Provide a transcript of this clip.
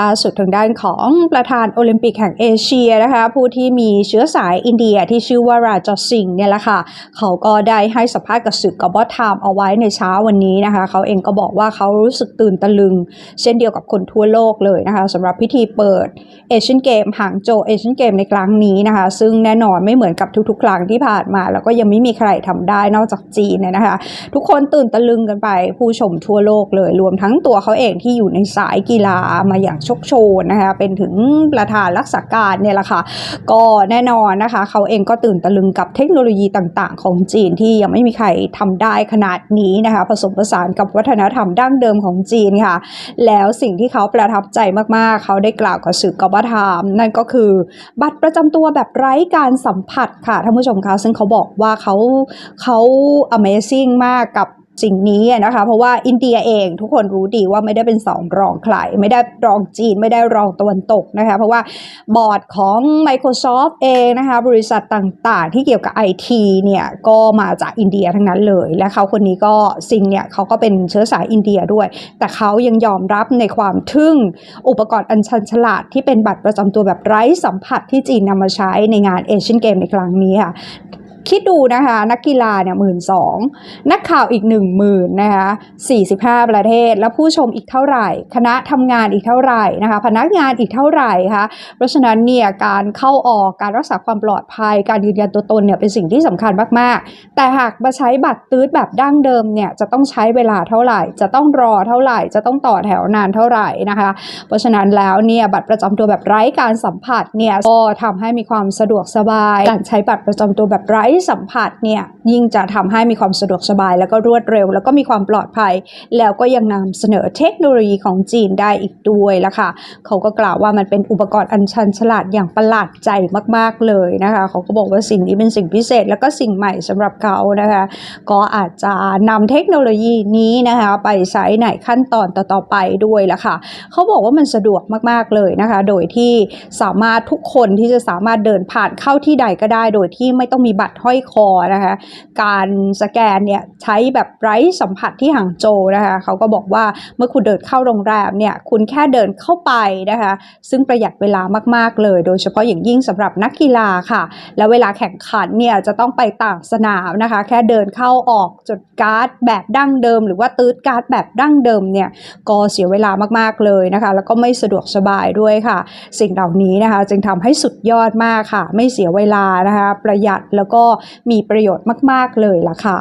ล่าสุดทางด้านของประธานโอลิมปิกแห่งเอเชียนะคะ ผู้ที่มีเชื้อสายอินเดียที่ชื่อว่าราจอสิงห์เนี่ยแหละค่ะ เขาก็ได้ให้สัมภาษณ์กับสื่อกอบอทามเอาไว้ในเช้าวันนี้นะคะ เขาเองก็บอกว่าเขารู้สึกตื่นตะลึง เช่นเดียวกับคนทั่วโลกเลยนะคะสำหรับพิธีเปิดเอเชียนเกมหางโจเอเชียนเกมในครั้งนี้นะคะ ซึ่งแน่นอนไม่เหมือนกับทุกๆ ครั้งที่ผ่านมา แล้วก็ยังไม่มีใครทำได้นอกจากจีนเนี่ยนะคะ ทุกคนตื่นตะลึงกันไปผู้ชมทั่วโลกเลย รวมทั้งตัวเขาเองที่อยู่ในสายกีฬามาอย่างโชคโชนนะคะเป็นถึงประธานรักษาการเนี่ยแหละค่ะก็แน่นอนนะคะเขาเองก็ตื่นตะลึงกับเทคโนโลยีต่างๆ ของจีนที่ยังไม่มีใครทำได้ขนาดนี้นะคะผสมผสานกับวัฒนธรรมดั้งเดิมของจีนค่ะ แล้วสิ่งที่เขาประทับใจมากๆ เขาได้กล่าวกับสื่อกบฏามนั่นก็คือบัตรประจำตัวแบบไร้การสัมผัสค่ะท่านผู้ชมคะซึ่งเขาบอกว่าเขาเขา Amazing มากกับ สิ่งนี้นะคะ เพราะว่าอินเดียเองทุกคนรู้ดีว่าไม่ได้เป็นสองรองใครไม่ได้รองจีนไม่ได้รองตะวันตกนะคะ เพราะว่าบอร์ดของ Microsoft เองนะคะ บริษัทต่างๆ ที่เกี่ยวกับ IT เนี่ยก็มาจากอินเดียทั้งนั้นเลย และเขาคนนี้ก็ซิงเนี่ยเขาก็เป็นเชื้อสายอินเดียด้วย แต่เขายังยอมรับในความทึ่งอุปกรณ์อันชันฉลาดที่เป็นบัตรประจำตัวแบบไร้สัมผัสที่จีนนำมาใช้ในงานเอเชียนเกมในครั้งนี้ค่ะ คิดดูนะคะ นักกีฬาเนี่ยหมื่นสองนักข่าวอีกหนึ่งหมื่นนะคะ45ประเทศ แล้วผู้ชมอีกเท่าไหร่ คณะทำงานอีกเท่าไหร่นะคะ พนักงานอีกเท่าไหร่คะเพราะฉะนั้นเนี่ยการเข้าออกการรักษาความปลอดภัย การยืนยันตัวตนเนี่ยเป็นสิ่งที่สำคัญมากๆ แต่หากมาใช้บัตรตื้ดแบบดั้งเดิมเนี่ยจะต้องใช้เวลาเท่าไหร่ จะต้องรอเท่าไหร่ จะต้องต่อแถวนานเท่าไหร่นะคะ เพราะฉะนั้นแล้วเนี่ยบัตรประจำตัวแบบไร้การสัมผัสเนี่ยก็ทำให้มีความสะดวกสบาย การใช้บัตรประจำตัวแบบไร้สัมผัสเนี่ยยิ่งจะทำให้มีความสะดวกสบาย แล้วก็รวดเร็ว แล้วก็มีความปลอดภัย แล้วก็ยังนำเสนอเทคโนโลยีของจีนได้อีกด้วยละค่ะเขาก็กล่าวว่ามันเป็นอุปกรณ์อันชันฉลาดอย่างประหลาดใจมาก ๆเลยนะคะเขาก็บอกว่าสิ่งนี้เป็นสิ่งพิเศษ แล้วก็สิ่งใหม่สำหรับเขานะคะก็อาจจะนำเทคโนโลยีนี้นะคะไปใช้ในขั้นตอนต่อๆไปด้วยละค่ะเขาบอกว่ามันสะดวกมากๆเลยนะคะ โดยที่สามารถทุกคนที่จะสามารถเดินผ่านเข้าที่ใดก็ได้ โดยที่ไม่ต้องมีบัตรห้อยคอนะคะ การสแกนเนี่ยใช้แบบไร้สัมผัสที่ห่างโจนะคะเขาก็บอกว่าเมื่อคุณเดินเข้าโรงแรมเนี่ยคุณแค่เดินเข้าไปนะคะ ซึ่งประหยัดเวลามากๆเลย โดยเฉพาะอย่างยิ่งสำหรับนักกีฬาค่ะ แล้วเวลาแข่งขันเนี่ยจะต้องไปต่างสนามนะคะ แค่เดินเข้าออกจดการ์ดแบบดั้งเดิม หรือว่าตืดการ์ดแบบดั้งเดิมเนี่ยก็เสียเวลามากๆเลยนะคะ แล้วก็ไม่สะดวกสบายด้วยค่ะ สิ่งเหล่านี้นะคะ จึงทำให้สุดยอดมากค่ะ ไม่เสียเวลานะคะ ประหยัดแล้วก็มีประโยชน์มาก ๆ เลยล่ะค่ะ